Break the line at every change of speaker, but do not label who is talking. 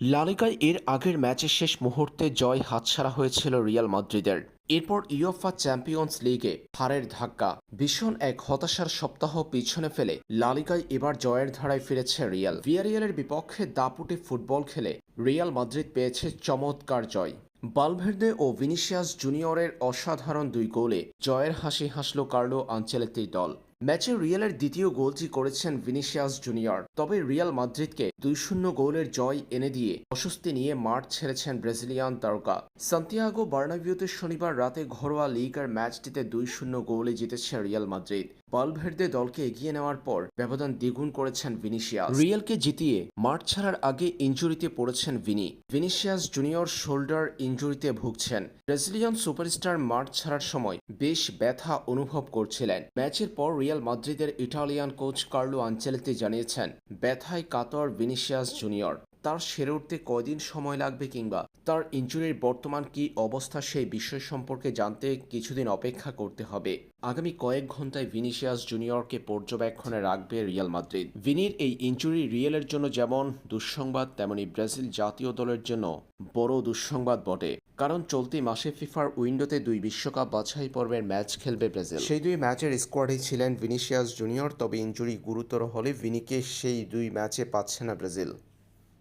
লালিগায় এর আগের ম্যাচের শেষ মুহূর্তে জয় হাতছাড়া হয়েছিল রিয়াল মাদ্রিদের। এরপর ইউএফা চ্যাম্পিয়ন্স লিগে হারের ধাক্কা। ভীষণ এক হতাশার সপ্তাহ পিছনে ফেলে লালিকায় এবার জয়ের ধারায় ফিরেছে রিয়াল। ভিয়ারিয়ালের বিপক্ষে দাপুটে ফুটবল খেলে রিয়াল মাদ্রিদ পেয়েছে চমৎকার জয়। বালভের্দে ও ভিনিসিয়াস জুনিয়রের অসাধারণ দুই গোলে জয়ের হাসি হাসল কার্লো আঞ্চেলেত্তির দল। ম্যাচে রিয়ালের দ্বিতীয় গোলটি করেছেন ভিনিসিয়াস জুনিয়র। তবে রিয়াল মাদ্রিদকে দুই শূন্য গোলের জয় এনে দিয়ে অস্বস্তি নিয়ে মাঠ ছেড়েছেন ব্রাজিলিয়ান তারকা। সান্তিয়াগো বার্নাবিউতে শনিবার রাতে ঘরোয়া লিগার ম্যাচটিতে দুই শূন্য গোলে জিতেছে রিয়াল মাদ্রিদ। বালভের্দে দলকে এগিয়ে নেওয়ার পর ব্যবধান দ্বিগুণ করেছেন ভিনিসিয়াস। রিয়ালকে জিতিয়ে মাঠ ছাড়ার আগে ইঞ্জুরিতে পড়েছেন ভিনি। ভিনিসিয়াস জুনিয়র শোল্ডার ইঞ্জুরিতে ভুগছেন। ব্রাজিলিয়ান সুপারস্টার মাঠ ছাড়ার সময় বেশ ব্যথা অনুভব করছিলেন। ম্যাচের পর রিয়াল মাদ্রিদের ইটালিয়ান কোচ কার্লো আঞ্চেলিতি জানিয়েছেন ব্যথায় কাতর ভিনিসিয়াস জুনিয়র। তার সেরে উঠতে কয়দিন সময় লাগবে কিংবা তার ইঞ্জুরির বর্তমান কি অবস্থা সেই বিষয় সম্পর্কে জানতে কিছুদিন অপেক্ষা করতে হবে। আগামী কয়েক ঘন্টায় ভিনিসিয়াস জুনিয়রকে পর্যবেক্ষণে রাখবে রিয়াল মাদ্রিদ। ভিনির এই ইঞ্জুরি রিয়েলের জন্য যেমন দুঃসংবাদ, তেমনি ব্রাজিল জাতীয় দলের জন্য বড় দুঃসংবাদ বটে। কারণ চলতি মাসে ফিফার উইন্ডোতে দুই বিশ্বকাপ বাছাই পর্বের ম্যাচ খেলবে ব্রাজিল। সেই দুই ম্যাচের স্কোয়াডে ছিলেন ভিনিসিয়াস জুনিয়র, তবে ইঞ্জুরি গুরুতর হলে ভিনিকে সেই দুই ম্যাচে পাচ্ছে না ব্রাজিল।